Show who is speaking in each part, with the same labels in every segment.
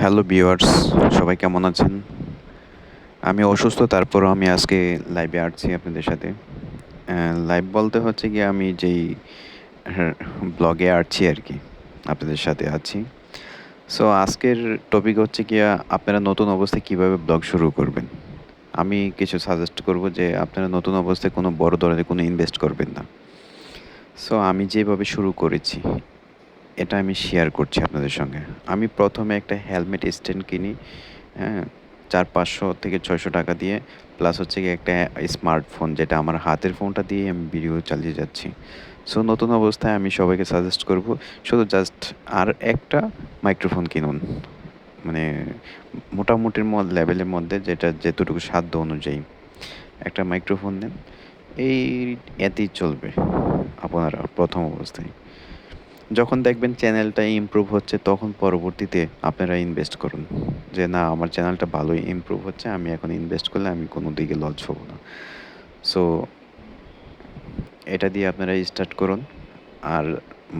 Speaker 1: Hello viewers সবাই কেমন আছেন? আমি অসুস্থ, তারপরও আমি আজকে লাইভে আসছি আপনাদের সাথে। লাইভ বলতে হচ্ছে গিয়ে আমি যেই ব্লগে আসছি আর কি, আপনাদের সাথে আছি। সো আজকের টপিক হচ্ছে গিয়া আপনারা নতুন অবস্থায় কীভাবে ব্লগ শুরু করবেন? আমি কিছু সাজেস্ট করব যে আপনারা নতুন অবস্থায় কোনো বড় ধরনের কোনো ইনভেস্ট করবেন না। সো আমি যেভাবে শুরু করেছি এটা আমি শেয়ার করছি আপনাদের সঙ্গে। আমি প্রথমে একটা হেলমেট স্ট্যান্ড কিনি হ্যাঁ চার পাঁচশো থেকে ছয়শো টাকা দিয়ে প্লাস হচ্ছে কি একটা স্মার্টফোন যেটা আমার হাতের ফোনটা দিয়ে আমি ভিডিও চালিয়ে যাচ্ছি। সো নতুন অবস্থায় আমি সবাইকে সাজেস্ট করব, শুধু জাস্ট আর একটা মাইক্রোফোন কিনুন। মানে মোটামুটির লেভেলের মধ্যে যেটা যেতটুকু সাধ্য অনুযায়ী। একটা মাইক্রোফোন নেন, এই, এতেই চলবে, আপনারা প্রথম অবস্থায়। যখন দেখবেন চ্যানেলটা ইমপ্রুভ হচ্ছে, তখন পরবর্তীতে আপনারা ইনভেস্ট করুন। যে না, আমার চ্যানেলটা ভালোই ইমপ্রুভ হচ্ছে, আমি এখন ইনভেস্ট করলে আমি কোনো দিকে লস হব না। সো এটা দিয়ে আপনারা স্টার্ট করুন। আর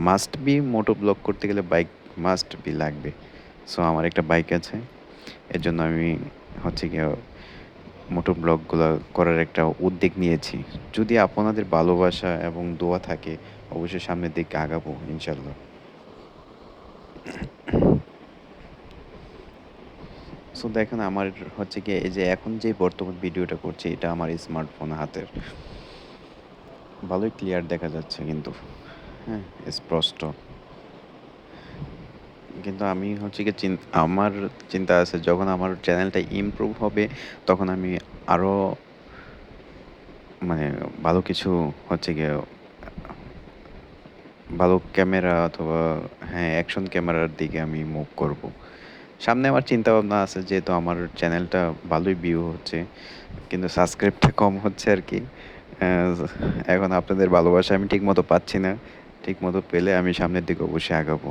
Speaker 1: মাস্ট বি মোটো ব্লগ করতে গেলে বাইক মাস্ট বি লাগবে। সো আমার একটা বাইক আছে। এর জন্য আমি হচ্ছে গিয়ে মোটো ব্লগগুলো করার একটা উদ্যোগ নিয়েছি। যদি আপনাদের ভালোবাসা এবং দোয়া থাকে, অবশ্যই সামনের দিকে আগাবো ইনশাল্লাহ সো দেখেন আমার হচ্ছে কি এই যে এখন যে বর্তমান ভিডিওটা করছি, এটা আমার স্মার্টফোন হাতের। ভালোই ক্লিয়ার দেখা যাচ্ছে কিন্তু হ্যাঁ স্পষ্ট। কিন্তু আমি হচ্ছে কি আমার চিন্তা আছে যখন আমার চ্যানেলটা ইমপ্রুভ হবে, তখন আমি আরও মানে ভালো কিছু হচ্ছে গিয়ে, ভালো ক্যামেরা অথবা হ্যাঁ অ্যাকশন ক্যামেরার দিকে আমি মুভ করব। সামনে আমার চিন্তা ভাবনা আছে যেহেতু আমার চ্যানেলটা ভালোই ভিউ হচ্ছে, কিন্তু সাবস্ক্রাইবটা কম হচ্ছে আর কি। এখন আপনাদের ভালোবাসা আমি ঠিক মতো পাচ্ছি না ঠিক মতো পেলে আমি সামনের দিকে অবশ্যই আগাবো।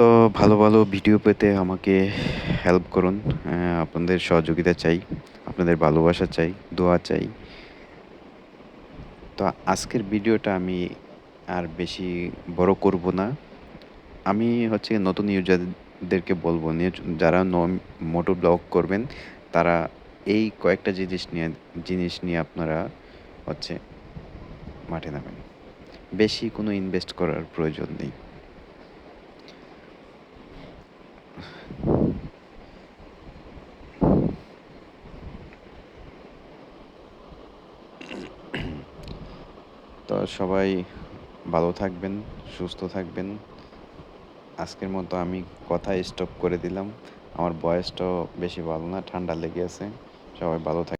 Speaker 1: তো ভালো ভালো ভিডিও পেতে আমাকে হেল্প করুন। আপনাদের সহযোগিতা চাই, আপনাদের ভালোবাসা চাই, দোয়া চাই। তো আজকের ভিডিওটা আমি আর বেশি বড় করব না। আমি হচ্ছে নতুন ইউজারদেরকে বলব যারা ন মোটো ব্লগ করবেন, তারা এই কয়েকটা জিনিস নিয়ে জিনিস নিয়ে আপনারা হচ্ছে মাঠে নামেন। বেশি কোনো ইনভেস্ট করার প্রয়োজন নেই। তো সবাই ভালো থাকবেন, সুস্থ থাকবেন। আজকের মতো আমি কথা স্টপ করে দিলাম। আমার বয়সটাও বেশি ভালো না, ঠান্ডা লেগে আছে। সবাই ভালো থাক